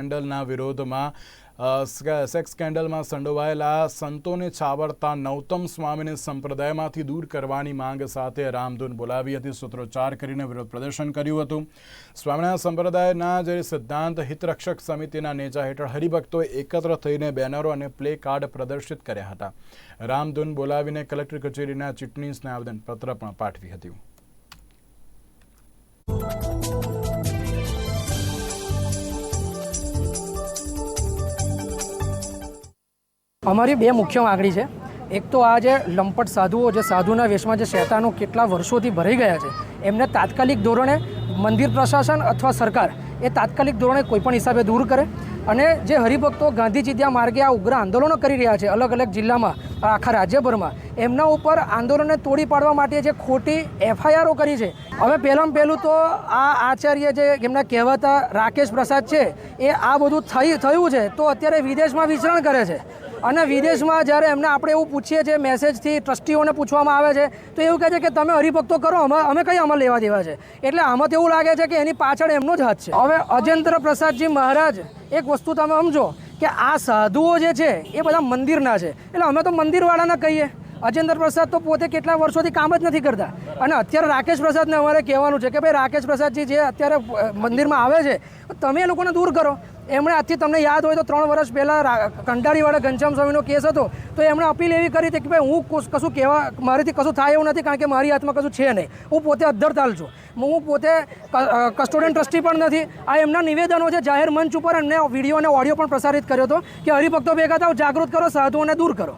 સ્કેન્ડલના વિરોધમાં સેક્સ સ્કેન્ડલમાં સંડોવાયેલા સંતોને છાવરતા નૌતમ સ્વામીને સંપ્રદાયમાંથી દૂર કરવાની માંગ સાથે રામધૂન બોલાવી હતી. સૂત્રોચ્ચાર કરીને વિરોધ પ્રદર્શન કર્યું હતું. સ્વામિનારાયણ સંપ્રદાયના જે સિદ્ધાંત હિતરક્ષક સમિતિના નેજા હેઠળ હરિભક્તોએ એકત્ર થઈને બેનરો અને પ્લે કાર્ડ પ્રદર્શિત કર્યા હતા. રામધૂન બોલાવીને કલેક્ટર કચેરીના ચૂંટણીસને આવેદનપત્ર પણ પાઠવી હતું. અમારી બે મુખ્ય માગણી છે. એક તો આ જે લંપટ સાધુઓ, જે સાધુના વેશમાં જે શેતાનો કેટલા વર્ષોથી ભરાઈ ગયા છે, એમને તાત્કાલિક ધોરણે મંદિર પ્રશાસન અથવા સરકાર એ તાત્કાલિક ધોરણે કોઈપણ હિસાબે દૂર કરે અને જે હરિભક્તો ગાંધીજી ત્યાં માર્ગે આ ઉગ્ર આંદોલનો કરી રહ્યા છે, અલગ અલગ જિલ્લામાં, આખા રાજ્યભરમાં, એમના ઉપર આંદોલનને તોડી પાડવા માટે જે ખોટી એફઆઈઆરો કરી છે. હવે પહેલાં પહેલું તો આ આચાર્ય જે એમના કહેવાતા રાકેશ પ્રસાદ છે, એ આ બધું થઈ, થયું છે, તો અત્યારે વિદેશમાં વિચરણ કરે છે. અને વિદેશમાં જ્યારે એમને આપણે એવું પૂછીએ છીએ, મેસેજથી ટ્રસ્ટીઓને પૂછવામાં આવે છે, તો એવું કહે છે કે તમે હરિભક્તો કરો, અમે અમે કઈ અમલ લેવા દેવા છે? એટલે આમાં તો એવું લાગે છે કે એની પાછળ એમનો જ હાથ છે. હવે અજેન્દ્ર પ્રસાદજી મહારાજ, એક વસ્તુ તમે સમજો કે આ સાધુઓ જે છે, એ બધા મંદિરના છે. એટલે અમે તો મંદિરવાળાને કહીએ. અજેન્દ્ર પ્રસાદ તો પોતે કેટલા વર્ષોથી કામ જ નથી કરતા. અને અત્યારે રાકેશ પ્રસાદને અમારે કહેવાનું છે કે ભાઈ, રાકેશ પ્રસાદજી જે અત્યારે મંદિરમાં આવે છે તમે એ લોકોને દૂર કરો. એમણે આજથી તમને યાદ હોય તો ત્રણ વર્ષ પહેલાં કંટાળીવાળા ઘનશ્યામ સ્વામીનો કેસ હતો, તો એમણે અપીલ એવી કરી હતી કે ભાઈ હું કશું કહેવા મારીથી કશું થાય એવું નથી કારણ કે મારી હાથમાં કશું છે નહીં. હું પોતે અદ્ધરતાલ છું. હું પોતે કસ્ટોડિયન ટ્રસ્ટી પણ નથી. આ એમના નિવેદનો છે, જાહેર મંચ ઉપર એમને વીડિયો અને ઓડિયો પણ પ્રસારિત કર્યો હતો કે હરિભક્તો ભેગા થાવ જાગૃત કરો, સાધુઓને દૂર કરો.